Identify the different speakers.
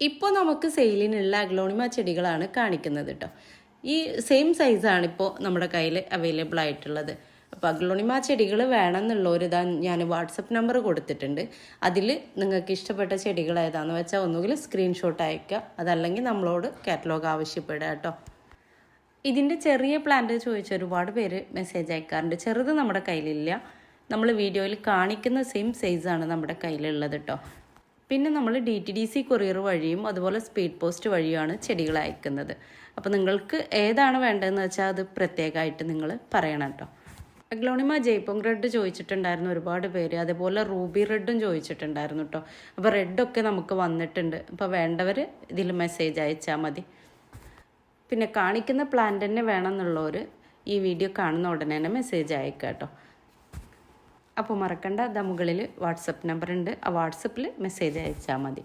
Speaker 1: ഇപ്പോൾ നമുക്ക് സെയിലിനുള്ള അഗ്ലോണിമ ചെടികളാണ് കാണിക്കുന്നത് കേട്ടോ ഈ സെയിം സൈസാണ് ഇപ്പോൾ നമ്മുടെ കയ്യിൽ അവൈലബിൾ ആയിട്ടുള്ളത്. അപ്പോൾ അഗ്ലോണിമ ചെടികൾ വേണമെന്നുള്ളവർ ഇതാ ഞാൻ വാട്സപ്പ് നമ്പർ കൊടുത്തിട്ടുണ്ട്. അതിൽ നിങ്ങൾക്ക് ഇഷ്ടപ്പെട്ട ചെടികൾ ഏതാണെന്ന് വെച്ചാൽ ഒന്നുകിൽ സ്ക്രീൻഷോട്ട് അയക്കുക അതല്ലെങ്കിൽ നമ്മളോട് കാറ്റലോഗ് ആവശ്യപ്പെടുക കേട്ടോ ഇതിന്റെ ചെറിയ പ്ലാന്റ് ചോദിച്ച ഒരുപാട് പേര് മെസ്സേജ് അയക്കാറുണ്ട്. ചെറുത് നമ്മുടെ കയ്യിലില്ല. നമ്മൾ വീഡിയോയിൽ കാണിക്കുന്ന സെയിം സൈസാണ് നമ്മുടെ കയ്യിലുള്ളത് കേട്ടോ പിന്നെ നമ്മൾ D T D C courier വഴിയും അതുപോലെ സ്പീഡ് പോസ്റ്റ് വഴിയുമാണ് ചെടികൾ അയക്കുന്നത്. അപ്പോൾ നിങ്ങൾക്ക് ഏതാണ് വേണ്ടതെന്ന് വെച്ചാൽ അത് പ്രത്യേകമായിട്ട് നിങ്ങൾ പറയണം കേട്ടോ. അഗ്ലോണിമ ജയ്പോങ് റെഡ് ചോദിച്ചിട്ടുണ്ടായിരുന്നു ഒരുപാട് പേര്. അതേപോലെ റൂബി റെഡും ചോദിച്ചിട്ടുണ്ടായിരുന്നു കേട്ടോ. അപ്പോൾ റെഡൊക്കെ നമുക്ക് വന്നിട്ടുണ്ട്. അപ്പോൾ വേണ്ടവർ ഇതിൽ മെസ്സേജ് അയച്ചാൽ മതി. പിന്നെ കാണിക്കുന്ന പ്ലാന്റ് തന്നെ വേണമെന്നുള്ളവർ ഈ വീഡിയോ കാണുന്ന ഉടനെ തന്നെ മെസ്സേജ് അയക്കാം കേട്ടോ. അപ്പോൾ മറക്കണ്ട ദ മുകളിൽ വാട്സപ്പ് നമ്പർ ഉണ്ട് ആ വാട്സപ്പിൽ മെസ്സേജ് അയച്ചാൽ മതി.